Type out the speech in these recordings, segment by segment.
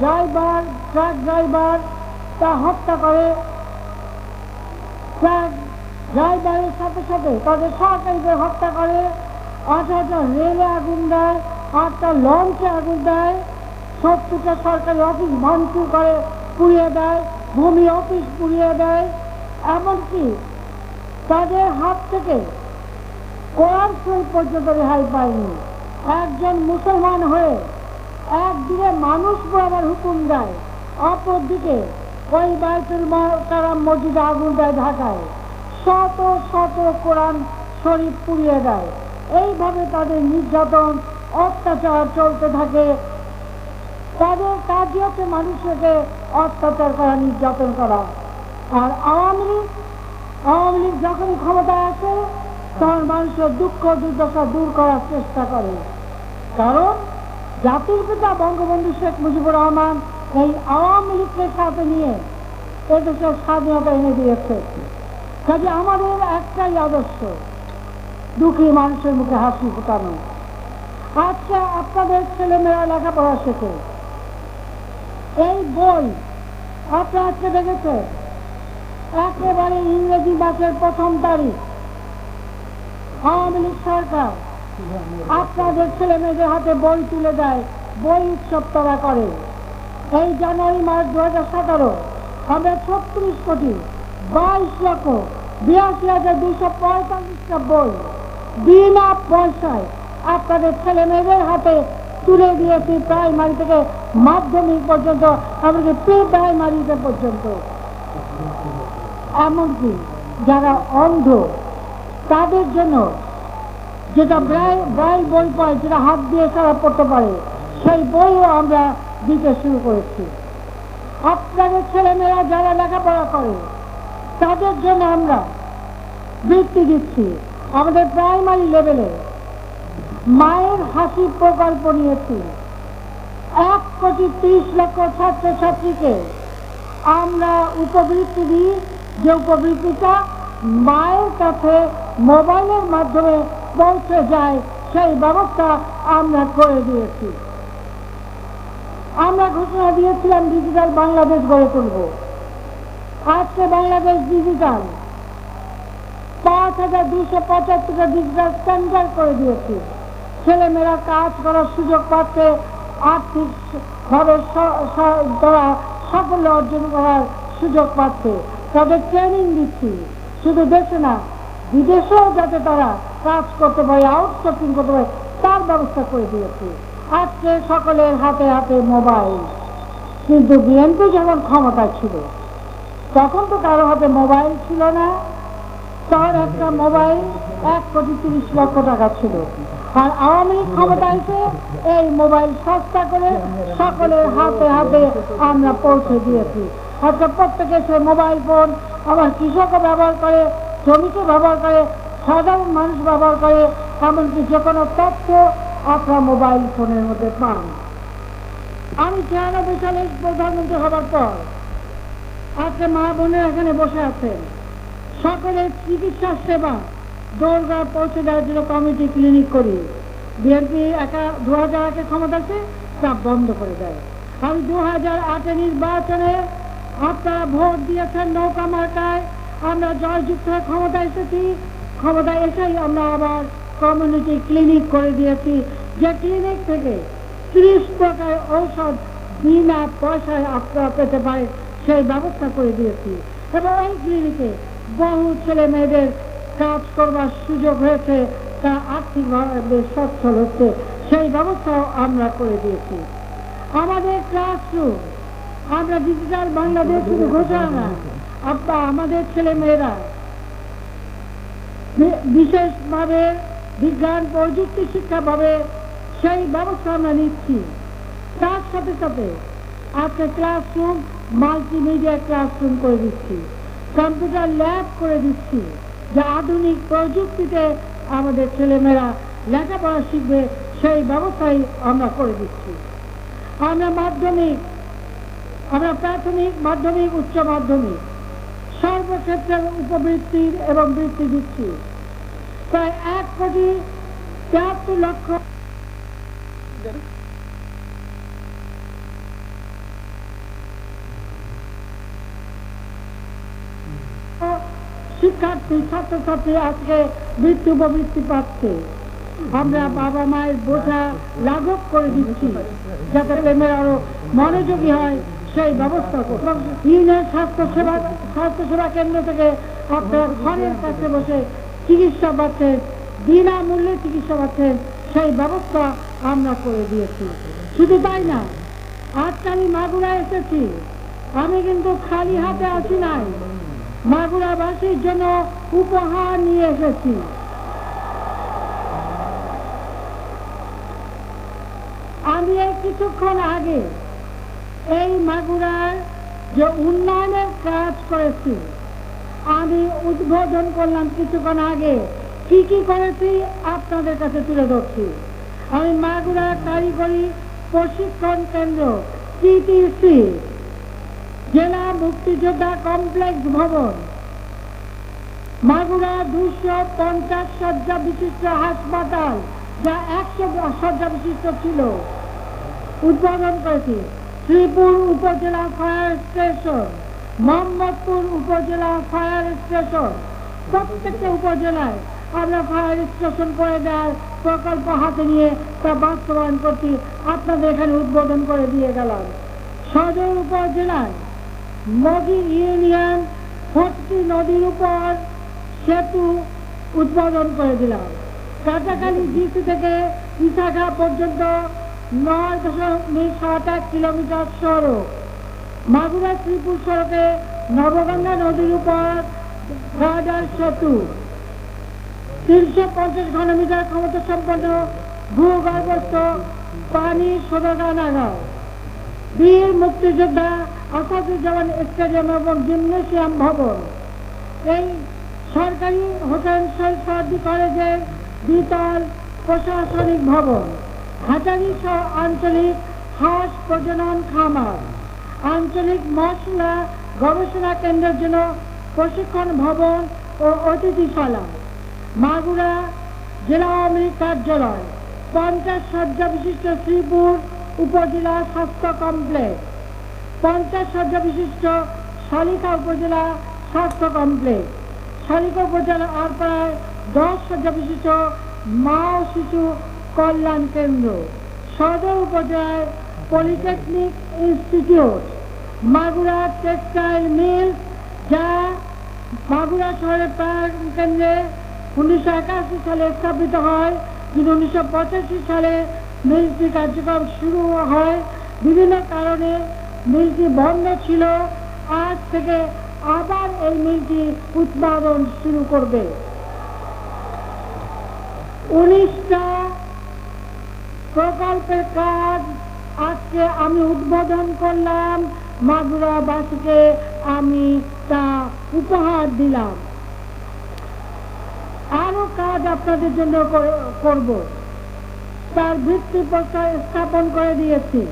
Driver, truck driver তা হত্যা করে। ট্রাক ড্রাইভারের সাথে সাথে তাদের সহকারীদের হত্যা করে। অথচ রেলে আগুন দেয় আটটা লঞ্চে আগুন দেয়। সত্তরটা সরকারি অফিস ভাঙচুর করে, পুড়িয়ে দেয়, ভূমি অফিস পুড়িয়ে দেয়। এমনকি তাদের হাত থেকে কোরআন পর্যন্ত রেহাই পায়নি। একজন মুসলমান হয়ে একদিকে মানুষ বরাবর হুকুম দেয় অপরদিকে ওই বাইতুল কারাম মসজিদে আগুন দেয় ঢাকায় শত শত কোরআন শরীফ পুড়িয়ে দেয়। এইভাবে তাদের নির্যাতন, অত্যাচার চলতে থাকে। তাদের কাজই হচ্ছে মানুষকে অত্যাচার করা, নির্যাতন করা। আর আওয়ামী লীগ আওয়ামী লীগ যখন ক্ষমতায় আছে তখন মানুষের দুঃখ দুর্দশা দূর করার চেষ্টা করে। কারণ জাতির পিতা বঙ্গবন্ধু শেখ মুজিবুর রহমান এই আওয়ামী লীগকে সাথে নিয়ে এদেশের স্বাধীনতা এনে দিয়েছে। কাজে আমাদের একটাই আদর্শ, দুঃখী মানুষের মুখে হাসি ফোটানো। আচ্ছা আপনাদের ছেলেমেয়েরা লেখাপড়া শেখে। এই বই আপনারা আজকে দেখেছে একেবারে ইংরেজি মাসের প্রথম তারিখ। আওয়ামী লীগ সরকার আপনাদের ছেলে মেয়েদের হাতে বই তুলে দেয়, বই উৎসব তারা করে। এই জানুয়ারি মাস দু হাজার সতেরো, আমরা ছত্রিশ কোটি, বাইশ লক্ষ, বিরাশি হাজার দুশো পঁয়তাল্লিশটা বই বিনা পয়সায় আপনাদের ছেলে মেয়েদের হাতে তুলে দিয়েছি প্রাইমারি থেকে মাধ্যমিক পর্যন্ত, এমনকি প্রি প্রাইমারিতে পর্যন্ত। এমনকি যারা অন্ধ, তাদের জন্য যেটা ব্রাই ব্রাই বই পায়, যেটা হাত দিয়ে সারা পড়তে পারে, সেই বইও আমরা দিতে শুরু করেছি। আপনাদের ছেলেমেয়েরা যারা লেখাপড়া করে, তাদের জন্য আমরা বৃত্তি দিচ্ছি আমাদের প্রাইমারি লেভেলে। মায়ের হাসি প্রকল্প নিয়েছি। এক কোটি ত্রিশ লক্ষ ছাত্রছাত্রীকে আমরা উপবৃত্তি দিই। যে উপবৃত্তিটা মায়ের কাছে মোবাইলের মাধ্যমে পৌঁছে যায়, সেই ব্যবস্থা আমরা করে দিয়েছি। আমরা ঘোষণা দিয়েছিলাম ডিজিটাল বাংলাদেশ গড়ে তুলব। আজকে বাংলাদেশ ডিজিটাল পাঁচ হাজার দুশো পঁচাত্তরটা ডিজিটাল সেন্টার করে দিয়েছি। ছেলেমেয়েরা কাজ করার সুযোগ পাচ্ছে, আর্থিক ভাবে তারা সাফল্য অর্জন করার সুযোগ পাচ্ছে। তাদের ট্রেনিং দিচ্ছি। শুধু দেশে না বিদেশেও যাতে তারা কাজ করতে পারে আউটসোর্সিং করতে পারে, তার ব্যবস্থা করে দিয়েছে। আজকে সকলের হাতে হাতে মোবাইল কিন্তু বিএনপি যখন ক্ষমতা ছিল, তখন তো কারও হাতে মোবাইল ছিল না। তার একটা মোবাইল এক কোটি তিরিশ লক্ষ টাকা ছিল। আর আওয়ামী লীগ ক্ষমতা এসে এই মোবাইল সস্তা করে সকলের হাতে হাতে আমরা পৌঁছে দিয়েছি। আজকে প্রত্যেকে সে মোবাইল ফোন আবার কৃষকও ব্যবহার করে শ্রমিকও ব্যবহার করে, সাধারণ মানুষ ব্যবহার করে, এমনকি যে কোনো তথ্য আপনার মোবাইল ফোনের মধ্যে পান। আমি ছিয়ানব্বই সালে প্রধানমন্ত্রী হবার পর? আজকে মা বোনের এখানে বসে আছেন। সকলের চিকিৎসা সেবা দৌড়গা পৌঁছে দেওয়ার জন্য কমিটি ক্লিনিক করি। বিএনপি একা দু হাজার আটে ক্ষমতাতে তা বন্ধ করে দেয়। আমি দু হাজার আটে নির্বাচনে আপনারা ভোট দিয়েছেন নৌকা মার্কায় আমরা জয়যুক্ত হয়ে ক্ষমতা এসেছি। ক্ষমতা এসেই আমরা আবার কমিউনিটি ক্লিনিক করে দিয়েছি। যে ক্লিনিক থেকে ত্রিশ প্রকার ঔষধ বিনা পয়সায় আপনারা পেতে পারে সেই ব্যবস্থা করে দিয়েছি। এবং এই ক্লিনিকে বহু ছেলে মেয়েদের কাজ করবার সুযোগ হয়েছে, তা আর্থিকভাবে সচ্ছল হচ্ছে, সেই ব্যবস্থাও আমরা করে দিয়েছি। আমাদের ক্লাসরুম আমরা ডিজিটাল বাংলাদেশ শুধু ঘোষণা আপনার আমাদের ছেলে মেয়েরা বিশেষভাবে বিজ্ঞান, প্রযুক্তি শিক্ষা পাবে সেই ব্যবস্থা আমরা নিচ্ছি। তার সাথে সাথে আজকে ক্লাসরুম মাল্টিমিডিয়া ক্লাসরুম করে দিচ্ছি। কম্পিউটার ল্যাব করে দিচ্ছি, যা আধুনিক প্রযুক্তিতে আমাদের ছেলেমেয়েরা লেখাপড়া শিখবে, সেই ব্যবস্থাই আমরা করে দিচ্ছি। আমরা মাধ্যমিক, আমরা প্রাথমিক, মাধ্যমিক, উচ্চ মাধ্যমিক সর্বক্ষেত্রের উপবৃত্তির এবং বৃত্তি দিচ্ছি। প্রায় এক কোটি তেয়াত্তর লক্ষ শিক্ষার্থী, ছাত্রছাত্রী আজকে বৃত্তি উপবৃত্তি পাচ্ছে। আমরা বাবা মায়ের বোঝা লাঘব করে দিচ্ছি, যাতে প্রেমের আরও মনোযোগী হয়, সেই ব্যবস্থা ইউনিয়ন স্বাস্থ্য সেবা স্বাস্থ্য সেবা কেন্দ্র থেকে আপনার ঘরের কাছে বসে চিকিৎসা পাচ্ছেন, বিনামূল্যে চিকিৎসা পাচ্ছেন, সেই ব্যবস্থা আমরা করে দিয়েছি। শুধু তাই না, আজকে আমি মাগুরা এসেছি। আমি কিন্তু খালি হাতে আসি নাই। মাগুরাবাসীর জন্য উপহার নিয়ে এসেছি। আমি এই কিছুক্ষণ আগে এই মাগুরার যে উন্নয়নের কাজ করেছি, আমি উদ্বোধন করলাম কিছুক্ষণ আগে। কি কি করেছি আপনাদের কাছে তুলে ধরছি। আমি মাগুরা কারিগরি প্রশিক্ষণ কেন্দ্র, টিটিসি, জেলা মুক্তিযোদ্ধা কমপ্লেক্স ভবন, মাগুরা দুশো পঞ্চাশ শয্যা বিশিষ্ট হাসপাতাল, যা একশো শয্যা বিশিষ্ট ছিল। উদ্বোধন করেছি। শ্রীপুর উপজেলা ফায়ার স্টেশন, মোহাম্মদপুর উপজেলা ফায়ার স্টেশন। প্রত্যেকটা উপজেলায় আমরা ফায়ার স্টেশন করে দেওয়ার প্রকল্প হাতে নিয়ে তা বাস্তবায়ন করছি। আপনাদের এখানে উদ্বোধন করে দিয়ে গেলাম। সদর উপজেলায় নদী ইউনিয়ন ফটকি নদীর উপর সেতু উদ্বোধন করে দিলাম। কাটাকালি ডিসি থেকে ইসাঘা পর্যন্ত নয় দশমিক সাত এক কিলোমিটার সড়ক। মাগুরা শ্রীপুর সড়কে নবগঙ্গা নদীর উপর রাজার সেতু। তিনশো পঞ্চাশ ঘনমিটার ক্ষমতা সম্পন্ন ভূগর্ভস্থ পানি শোধনাগার বীর মুক্তিযোদ্ধা আসাদুজ্জামান স্টেডিয়াম এবং জিমনেশিয়াম ভবন। এই সরকারি হোসেন সৈয়দ কলেজের দ্বিতল প্রশাসনিক ভবন। হাজারি আঞ্চলিক হাঁস প্রজনন খামার। আঞ্চলিক মশলা গবেষণা কেন্দ্রের জন্য প্রশিক্ষণ ভবন ও অতিথিশালা। মাগুরা জেলা আওয়ামী কার্যালয়, পঞ্চাশ শয্যা বিশিষ্ট শ্রীপুর উপজেলা স্বাস্থ্য কমপ্লেক্স। পঞ্চাশ শয্যা বিশিষ্ট শালিকা উপজেলা স্বাস্থ্য কমপ্লেক্স। শালিকা উপজেলা আর প্রায় দশ শয্যা বিশিষ্ট মা ও শিশু কল্যাণ কেন্দ্র, সদর উপজেলায় polytechnic institute, Magura textile mill, যা মাগুরা শহরের প্রাণ কেন্দ্রে উনিশশো একাশি সালে স্থাপিত হয়। কিন্তু উনিশশো পঁচাশি সালে মিলটি কার্যক্রম শুরু হয়, বিভিন্ন কারণে মিলটি বন্ধ ছিল। আজ থেকে আবার এই মিলটি উৎপাদন শুরু করবে। উনিশটা প্রকল্পের কাজ আজকে আমি উদ্বোধন করলাম। মাগুরাবাসীকে আমি তা উপহার দিলাম। আরও কাজ আপনাদের জন্য কর- করব। তার ভিত্তি প্রস্তর স্থাপন করে দিয়েছি।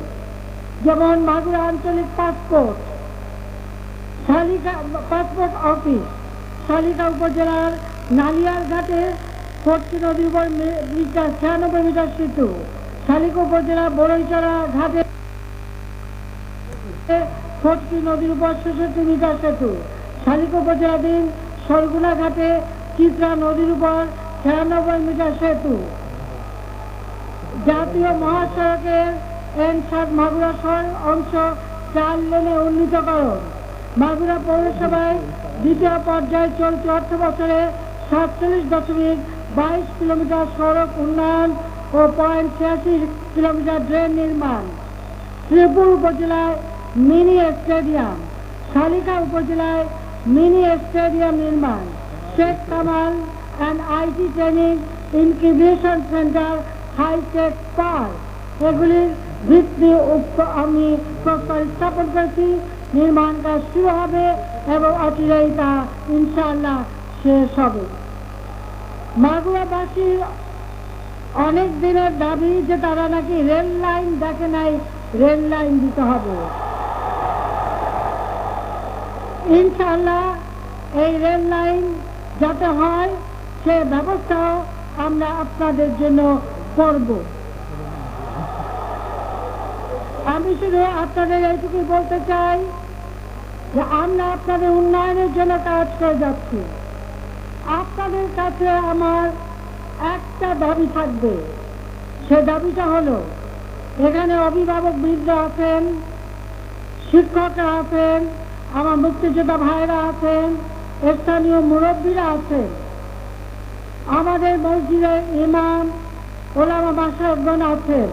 যেমন মাগুরা আঞ্চলিক পাসপোর্ট পাসপোর্ট অফিস, শালিকা উপজেলার নালিয়ার ঘাটে ফোর্টি নদীর উপর মিটার ছিয়ানব্বই মিটার সেতু। শালিকা উপজেলা ঘাটে ফোর্টি নদীর উপর সেতু। ঘাটে চিত্রা নদীর উপর ছিয়ানব্বই মিটার সেতু। জাতীয় মহাসড়কের এন সাত মাগুরা অংশ চার লেনে উন্নীতকরণ মাগুরা পৌরসভায় দ্বিতীয় পর্যায়ে চলছে অর্থ বছরে সাতচল্লিশ দশমিক বাইশ কিলোমিটার সড়ক উন্নয়ন ও পয়েন্ট ছিয়াশি কিলোমিটার ড্রেন নির্মাণ। শ্রীপুর উপজেলায় মিনি স্টেডিয়াম। শালিকা উপজেলায় মিনি স্টেডিয়াম নির্মাণ। Sheikh Kamal and IT training incubation centre hi tech park. এগুলির ভিত্তি আমি প্রস্তাব স্থাপন করেছি। নির্মাণ কাজ শুরু হবে এবং অচিরেই তা ইনশাআল্লাহ শেষ হবে। মাগুরাবাসীর অনেক দিনের দাবি যে তারা নাকি রেল লাইন দেখে নাই, রেল লাইন দিতে হবে। ইনশাল্লাহ এই রেল লাইন যাতে হয়, সে ব্যবস্থাও আমরা আপনাদের জন্য করব। আমি শুধু আপনাদের এইটুকুই বলতে চাই যে আমরা আপনাদের উন্নয়নের জন্য কাজ করে যাচ্ছি। আপনাদের কাছে আমার একটা দাবি থাকবে। সে দাবিটা হলো, এখানে অভিভাবক বৃদ্ধ আছেন, শিক্ষকরা আছেন, আমার মুক্তিযোদ্ধা ভাইরা আছেন, স্থানীয় মুরব্বীরা আছেন। আমাদের মসজিদের ইমাম, ওলামা বাসায়কগণ আছেন।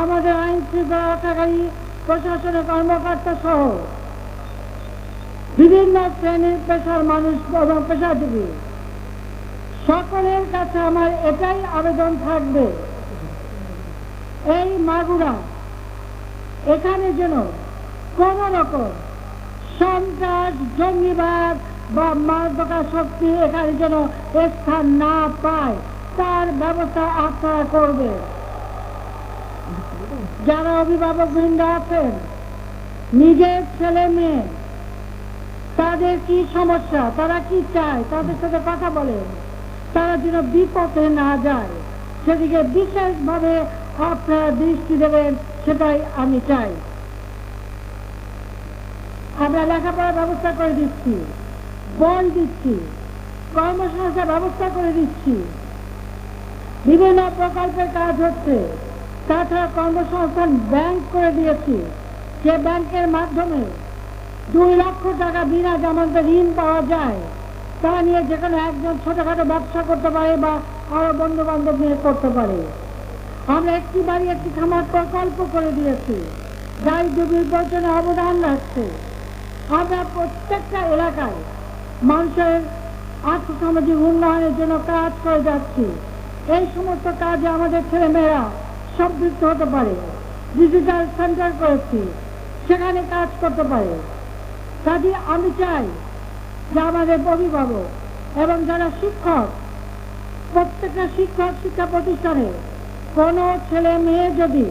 আমাদের আইন শৃঙ্খলা রক্ষাকারী, প্রশাসনের কর্মকর্তা সহ বিভিন্ন শ্রেণির পেশার মানুষ এবং পেশাজীবী। সকলের কাছে আমার এটাই আবেদন থাকবে। এই মাগুরা, এখানে যেন কোন রকম সন্ত্রাস, জঙ্গিবাদ বা মাদকা শক্তি এখানে যেন স্থান না পায়, তার ব্যবস্থা আপনারা করবে। যারা অভিভাবক বৃন্দ আছেন, নিজের ছেলে মেয়ে, তাদের কি সমস্যা? তারা কি চায়? তাদের সাথে কথা বলেন। তারা যেন বিপথে না যায়। সেদিকে বিশেষভাবে আপনারা দৃষ্টি দেবেন, সেটাই আমি চাই। আমরা লেখাপড়ার ব্যবস্থা করে দিচ্ছি, বই দিচ্ছি কর্মসংস্থার ব্যবস্থা করে দিচ্ছি। বিভিন্ন প্রকল্পের কাজ হচ্ছে, তাছাড়া কর্মসংস্থান ব্যাংক করে দিয়েছি। যে ব্যাংকের মাধ্যমে দুই লক্ষ টাকা বিনা জামানতে ঋণ পাওয়া যায়। তা নিয়ে যে কোনো একজন ছোটখাটো ব্যবসা করতে পারে বা আরও বন্ধু বান্ধব নিয়ে করতে পারে। আমরা একটি বাড়ি, একটি খামার প্রকল্প করে দিয়েছি। যাই দারিদ্র বিপর্যনে অবদান রাখছে। আমরা প্রত্যেকটা এলাকায় মানুষের আর্থসামাজিক উন্নয়নের জন্য কাজ করে যাচ্ছি। এই সমস্ত কাজে আমাদের ছেলেমেয়েরা সম্পৃক্ত হতে পারে। ডিজিটাল সেন্টার করেছি। সেখানে কাজ করতে পারে। কাজে আমি চাই যে আমাদের অভিভাবক এবং যারা শিক্ষক, প্রত্যেকটা শিক্ষক শিক্ষা প্রতিষ্ঠানে কোনো ছেলে মেয়ে যদি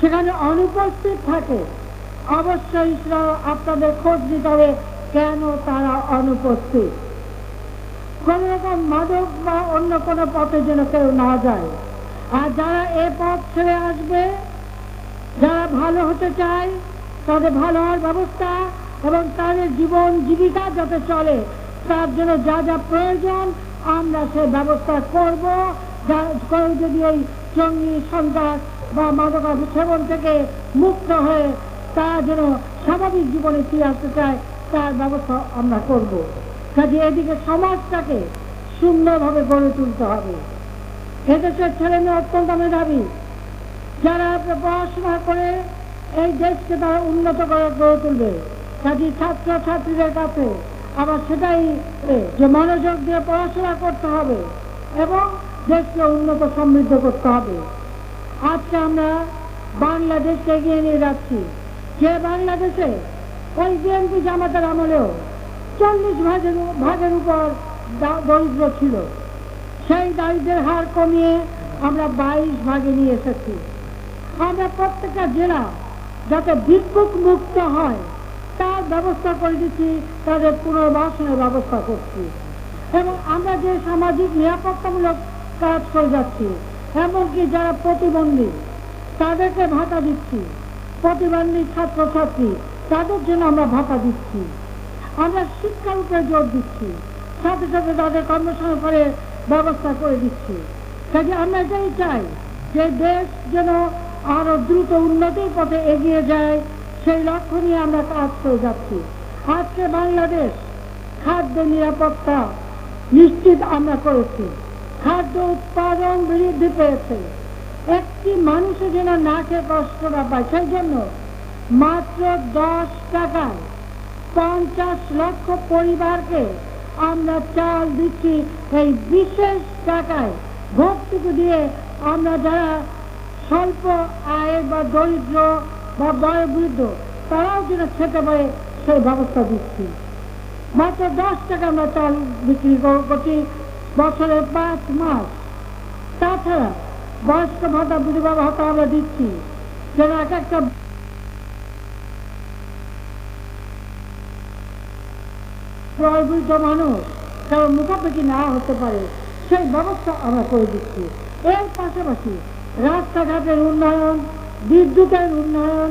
সেখানে অনুপস্থিত থাকে, অবশ্যই আপনাদের খোঁজ নিতে হবে কেন তারা অনুপস্থিত। কোন রকম মাদক বা অন্য কোনো পথে যেন কেউ না যায়। আর যারা এ পথ ছেড়ে আসবে, যারা ভালো হতে চায়, তাদের ভালো হওয়ার ব্যবস্থা এবং তাদের জীবন জীবিকা যাতে চলে, তার জন্য যা যা প্রয়োজন, আমরা সে ব্যবস্থা করব। কেউ যদি এই জঙ্গি সন্ত্রাস বা মাদকা সেবন থেকে মুক্ত হয়ে তারা যেন স্বাভাবিক জীবনে ফিরে আসতে চায়, তার ব্যবস্থা আমরা করব। কাজে এদিকে সমাজটাকে সুন্দরভাবে গড়ে তুলতে হবে। এদেশের ছেলে মেয়ে অত্যন্ত মেধাবী। যারা পড়াশোনা করে, এই দেশকে তারা উন্নত করে, গড়ে তুলবে। কাজে ছাত্র ছাত্রীদের কাছে আবার সেটাই যে মনোযোগ দিয়ে পড়াশোনা করতে হবে এবং দেশকে উন্নত সমৃদ্ধ করতে হবে। আজকে আমরা বাংলাদেশকে এগিয়ে নিয়ে যাচ্ছি। যে বাংলাদেশে ওই বিএনপি জামাতের আমলেও চল্লিশ ভাগের ভাগের উপর দরিদ্র ছিল। সেই দারিদ্রের হার কমিয়ে আমরা বাইশ ভাগে নিয়ে এসেছি। আমরা প্রত্যেকটা জেলা যাতে বিদ্যুৎ মুক্ত হয় ব্যবস্থা করে দিচ্ছি, তাদের পুনর্বাসনের ব্যবস্থা করছি। এবং আমরা যে সামাজিক নিরাপত্তামূলক কাজ করে যাচ্ছি, এমনকি যারা প্রতিবন্ধী, তাদেরকে ভাতা দিচ্ছি। প্রতিবন্ধী ছাত্রছাত্রী, তাদের জন্য আমরা ভাতা দিচ্ছি। আমরা শিক্ষার উপরে জোর দিচ্ছি। সাথে সাথে তাদের কর্মসংস্থানের ব্যবস্থা করে দিচ্ছি। কাজে আমরা এটাই চাই যে দেশ যেন আরও দ্রুত উন্নতির পথে এগিয়ে যায়। সেই লক্ষ্য নিয়ে আমরা কাজ করে যাচ্ছি। আজকে বাংলাদেশ খাদ্য নিরাপত্তা নিশ্চিত আমরা করেছি। খাদ্য উৎপাদন বৃদ্ধি পেয়েছে। একটি মানুষের যেন না খেয়ে কষ্ট না পায়, সেই জন্য মাত্র দশ টাকায় পঞ্চাশ লক্ষ পরিবারকে আমরা চাল দিচ্ছি। এই বিশেষ টাকায় ভর্তুকি দিয়ে আমরা যারা স্বল্প আয়ের বা দরিদ্র বা বয়োবৃদ্ধ তারাও যেন খেতে পারে সেই ব্যবস্থা দিচ্ছি। মাত্র দশ টাকা আমরা চাল বিক্রি করছি বছরে পাঁচ মাস। তাছাড়া বয়স্ক ভাতা বিধবা ভাতা আমরা দিচ্ছি। যেন এক একটা বয়োবৃদ্ধ মানুষ কারণ মুখাপেক্ষি না হতে পারে, সেই ব্যবস্থা আমরা করে দিচ্ছি। এর পাশাপাশি রাস্তাঘাটের উন্নয়ন বিদ্যুতের উন্নয়ন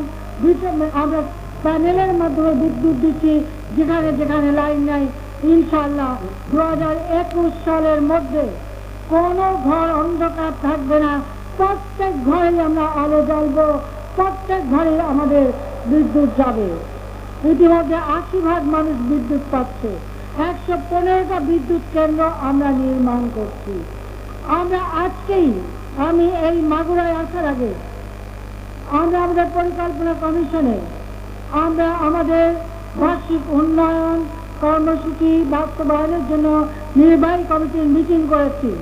আমরা প্যানেলের মাধ্যমে বিদ্যুৎ দিচ্ছি, যেখানে যেখানে লাইন নাই। ইনশাল্লাহ দু হাজার একুশ সালের মধ্যে কোনো ঘর অন্ধকার থাকবে না। প্রত্যেক ঘরেই আমরা আলো জ্বালবো, প্রত্যেক ঘরে আমাদের বিদ্যুৎ যাবে। ইতিমধ্যে আশি ভাগ মানুষ বিদ্যুৎ পাচ্ছে। একশো পনেরোটা বিদ্যুৎ কেন্দ্র আমরা নির্মাণ করছি। আমরা আজকেই আমি এই মাগুরায় আসার আগে আমরা আমাদের পরিকল্পনা কমিশনে, আমরা আমাদের বার্ষিক উন্নয়ন কর্মসূচি বাস্তবায়নের জন্য নির্বাহী কমিটির মিটিং করেছি।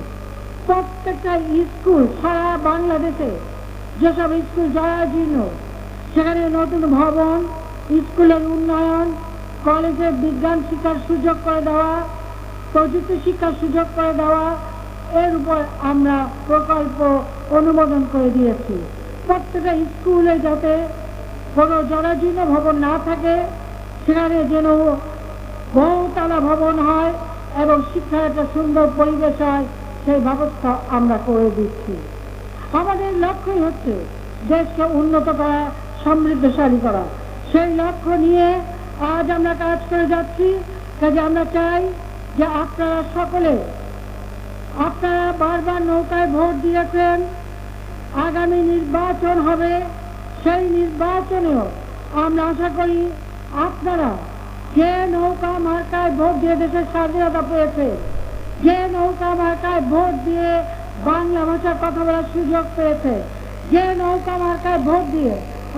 প্রত্যেকটা স্কুল সারা বাংলাদেশে, যেসব স্কুল জরাজীর্ণ, সেখানে নতুন ভবন, স্কুলের উন্নয়ন কলেজে বিজ্ঞান শিক্ষার সুযোগ করে দেওয়া, প্রযুক্তি শিক্ষার সুযোগ করে দেওয়া, এর উপর আমরা প্রকল্প অনুমোদন করে দিয়েছি। প্রত্যেকটা স্কুলে যাতে কোনো জরাজীর্ণ ভবন না থাকে, সেখানে যেন বহুতলা ভবন হয় এবং শিক্ষার একটা সুন্দর পরিবেশ হয়, সেই ব্যবস্থা আমরা করে দিচ্ছি। আমাদের লক্ষ্যই হচ্ছে দেশকে উন্নত করা, সমৃদ্ধশালী করা। সেই লক্ষ্য নিয়ে আজ আমরা কাজ করে যাচ্ছি। কাজে আমরা চাই যে আপনারা সকলে, আপনারা বারবার নৌকায় ভোট দিয়েছেন আগামী নির্বাচন হবে, সেই নির্বাচনেও আমরা আশা করি আপনারা যে নৌকা মার্কায় ভোট দিয়ে দেশের স্বাধীনতা পেয়েছে, যে নৌকা মার্কায় ভোট দিয়ে বাংলা ভাষার কথা বলার সুযোগ পেয়েছে, যে নৌকা মার্কায় ভোট দিয়ে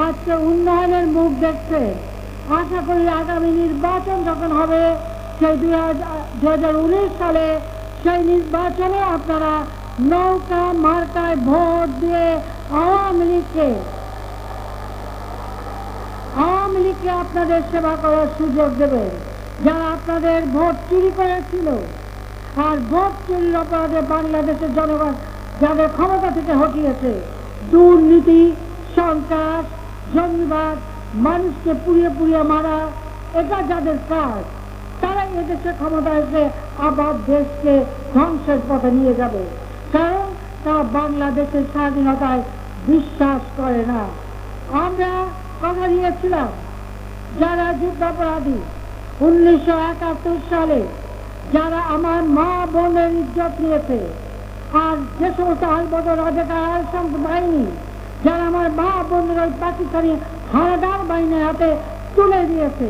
আজকে উন্নয়নের মুখ দেখছে, আশা করি আগামী নির্বাচন যখন হবে, সেই দুই হাজার উনিশ সালে সেই নির্বাচনে আপনারা নৌকা মার্কায় ভোট দিয়ে আওয়ামী লীগকে আওয়ামী লীগকে আপনাদের সেবা করার সুযোগ দেবেন যারা আপনাদের ভোট চুরি করেছিল আর ভোট চুরির অপরাধে বাংলাদেশের জনগণ যাদের ক্ষমতা থেকে হটিয়েছে, দুর্নীতি, সন্ত্রাস, জঙ্গিবাদ, মানুষকে পুড়িয়ে পুড়িয়ে মারা, এটা যাদের কাজ তারা এদেশে ক্ষমতা এসে আবার দেশকে ধ্বংসের পথে নিয়ে যাবে। কারণ তারা বাংলাদেশের স্বাধীনতায় বিশ্বাস করে না। আমরা কথা দিয়েছিলাম, যারা যুদ্ধাপরাধী, উনিশশো একাত্তর সালে যারা আমার মা বোনের ইজ্জত নিয়েছে, আর যে সমস্ত আলবদর আলসান্ত বাহিনী, যারা আমার মা বোনের ওই পাকিস্তানি হানাদার বাহিনীর হাতে তুলে দিয়েছে,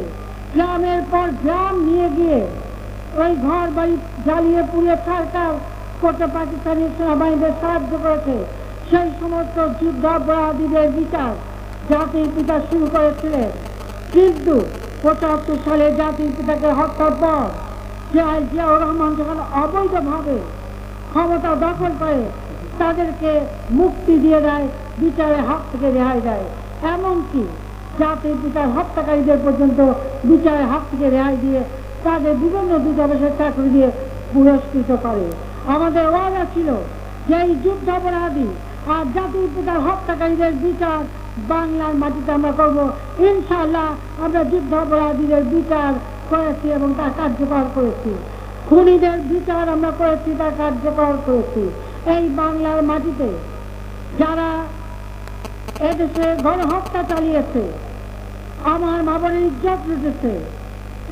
গ্রামের পর গ্রাম নিয়ে গিয়ে ওই ঘর বাড়ি জ্বালিয়ে পুড়িয়ে সরকার করতে পাকিস্তানি সেনাবাহিনীদের সাহায্য করেছে। সেই সমস্ত যুদ্ধাপরাধীদের বিচার জাতির পিতা শুরু করেছিলেন। কিন্তু পঁচাত্তর সালে জাতির পিতাকে হত্যার পর জিয়া জিয়াউর রহমান যখন অবৈধভাবে ক্ষমতা দখল করে, তাদেরকে মুক্তি দিয়ে দেয়, বিচারের হাত থেকে রেহাই দেয়। এমনকি জাতির পিতার হত্যাকারীদের পর্যন্ত বিচারের হাত থেকে রেহাই দিয়ে তাদের বিভিন্ন দূতাবাসের চাকরি দিয়ে পুরস্কৃত করে। আমাদের ওয়াদা ছিল যে এই যুদ্ধাপরাধী আর জাতির পিতার হত্যাকারীদের বিচার বাংলার মাটিতে আমরা করব। ইনশাল্লাহ আমরা যুদ্ধাপরাধীদের বিচার করেছি এবং তা কার্যকর করেছি। খুনিদের বিচার আমরা করেছি তা কার্যকর করেছি। এই বাংলার মাটিতে যারা এদেশে গণহত্যা চালিয়েছে, আমার মাবনের ইজ্জত লুটেছে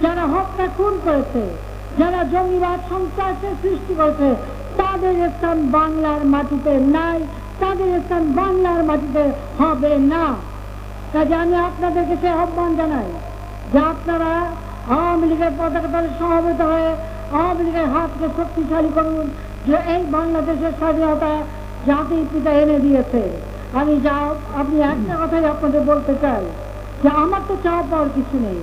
যারা হত্যা খুন করেছে যারা জঙ্গিবাদ সন্ত্রাসের সৃষ্টি করেছে, তাদের স্থান বাংলার মাটিতে নাই, তাদের স্থান বাংলার মাটিতে হবে না। কাজে আমি আপনাদেরকে সে আহ্বান জানাই যে আপনারা আওয়ামী লীগের পতাকা দলে সমবেত হয়ে আওয়ামী লীগের হাতকে শক্তিশালী করুন, যে এই বাংলাদেশের স্বাধীনতা জাতির পিতা এনে দিয়েছে। আমি যা আপনি একটা কথাই আপনাদের বলতে চাই, যে আমার তো চাওয়া পাওয়ার কিছু নেই।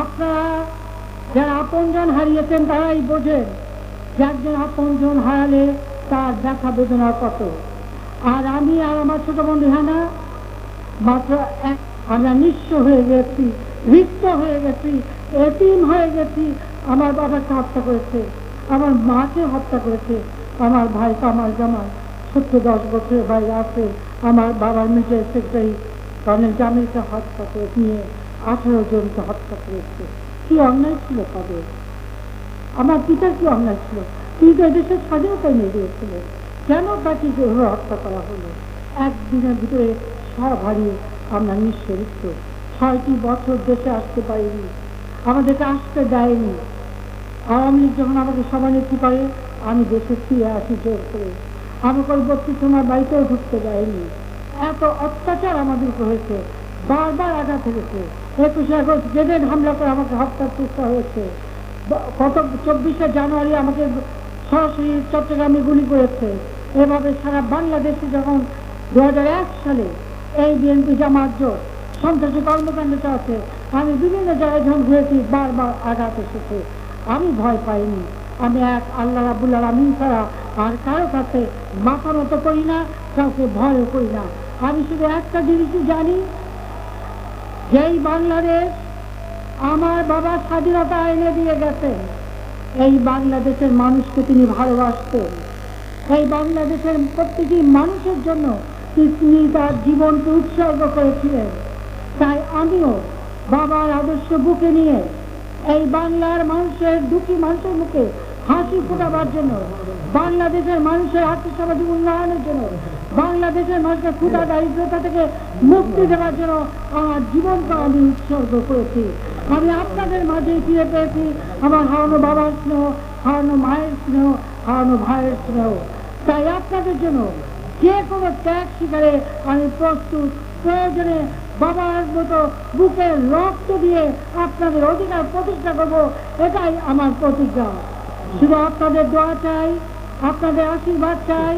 আপনারা যারা হারিয়েছেন তারাই বোঝেন হারালে তার ব্যথা কত। আর আমি আর আমার ছোট মাত্র আমরা নিঃস্ব হয়ে গেছি, রিক্ত হয়ে গেছি, এতিম হয়ে গেছি। আমার বাবাকে হত্যা করেছে, আমার মাকে হত্যা করেছে, আমার ভাই কামাল জামাল। সত্তর দশ বছরের বাইরে আছে, আমার বাবার মিটার সেক্রেটারি কর্নেল জামিলকে হত্যা করে, নিয়ে আঠারো জনকে হত্যা করেছে। কি অন্যায় ছিল তাদের? আমার পিতার কি অন্যায় ছিল? তিনি তো এদেশের স্বাধীনতা নিয়ে দিয়েছিলেন কেন তাকে হত্যা করা হলো? একদিনের ভিতরে সব হারিয়ে আমরা নিঃস্বরিত। ছয়টি বছর দেশে আসতে পারিনি। আমাদেরকে আসতে দেয়নি। আওয়ামী লীগ যখন আমাকে সমালোচনা করে, আমি দেশে ফিরে আসি জোর করে। ওই বত্রিশ আমার বাড়িতেও ঢুকতে দেয়নি এত অত্যাচার আমাদের হয়েছে। বারবার আঘাত হেরেছে একুশে আগস্ট গ্রেনেড হামলা করে আমাকে হত্যার চেষ্টা হয়েছে গত চব্বিশে জানুয়ারি আমাকে সরাসরি চট্টগ্রামে গুলি করেছে। এভাবে সারা বাংলাদেশে যখন দু হাজার এক সালে এই বিএনপি জামাত জোট সন্ত্রাসী কর্মকাণ্ড চালাচ্ছে, আমি বিভিন্ন জায়গায় যখন ঘুরেছি, বারবার আঘাত এসেছে। আমি ভয় পাইনি। আমি এক আল্লাহ রাবুল আলমিন ছাড়া আর কারও কাছে মাথা মতো করি না, কাউকে ভয়ও করি না। আমি শুধু একটা জিনিসই জানি, যেই বাংলাদেশ আমার বাবা স্বাধীনতা এনে দিয়ে গেছেন এই বাংলাদেশের মানুষকে তিনি ভালোবাসতেন এই বাংলাদেশের প্রত্যেকটি মানুষের জন্য তিনি তার জীবনকে উৎসর্গ করেছিলেন। তাই আমিও বাবার আদর্শ বুকে নিয়ে এই বাংলার মানুষের দুঃখী মানুষের মুখে হাসি ফোটাবার জন্য, বাংলাদেশের মানুষের আর্থিক আর্থসামাজিক উন্নয়নের জন্য, বাংলাদেশের মানুষের ক্ষুদা দারিদ্রতা থেকে মুক্তি দেওয়ার জন্য আমার জীবনকে আমি উৎসর্গ করেছি। আমি আপনাদের মাঝে ফিরে পেয়েছি আমার হারানো বাবার স্নেহ, হারানো মায়ের স্নেহ, হারানো ভাইয়ের স্নেহ। তাই আপনাদের জন্য যে কোনো ত্যাগ শিকারে আমি প্রস্তুত। প্রয়োজনে বাবার মতো বুকে রক্ত দিয়ে আপনাদের অধিকার প্রতিষ্ঠা করব, এটাই আমার প্রতিজ্ঞা। শুধু আপনাদের দোয়া চাই, আপনাদের আশীর্বাদ চাই,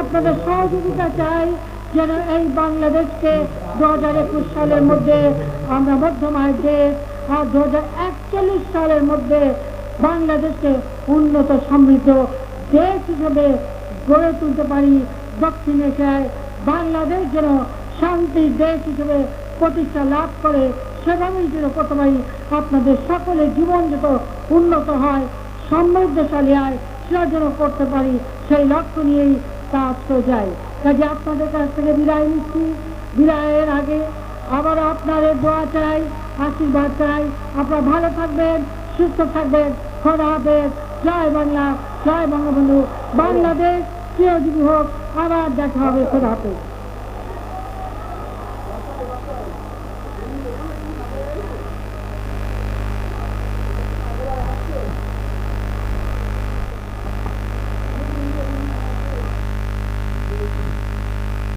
আপনাদের সহযোগিতা চাই, যেন এই বাংলাদেশকে দু হাজার একুশ সালের মধ্যে আমরা মধ্যমায় দেশ আর দু হাজার একচল্লিশ সালের মধ্যে বাংলাদেশকে উন্নত সমৃদ্ধ দেশ হিসেবে গড়ে তুলতে পারি। দক্ষিণ এশিয়ায় বাংলাদেশ যেন শান্তির দেশ হিসেবে প্রতিষ্ঠা লাভ করে সেভাবেই যেন করতে পারি আপনাদের সকলের জীবন যত উন্নত হয়, সমৃদ্ধশালী হয়, সেটা যেন করতে পারি, সেই লক্ষ্য নিয়েই কাজ করে যায় কাজে আপনাদের কাছ থেকে বিদায় নিচ্ছি। বিদায়ের আগে আবার আপনাদের দোয়া চাই, আশীর্বাদ চাই। আপনারা ভালো থাকবেন, সুস্থ থাকবেন। খোদা হাফেজ। জয় বাংলা, জয় বঙ্গবন্ধু। বাংলাদেশ চিরজীবী হোক। আবার দেখা হবে। খোদা হাফেজ।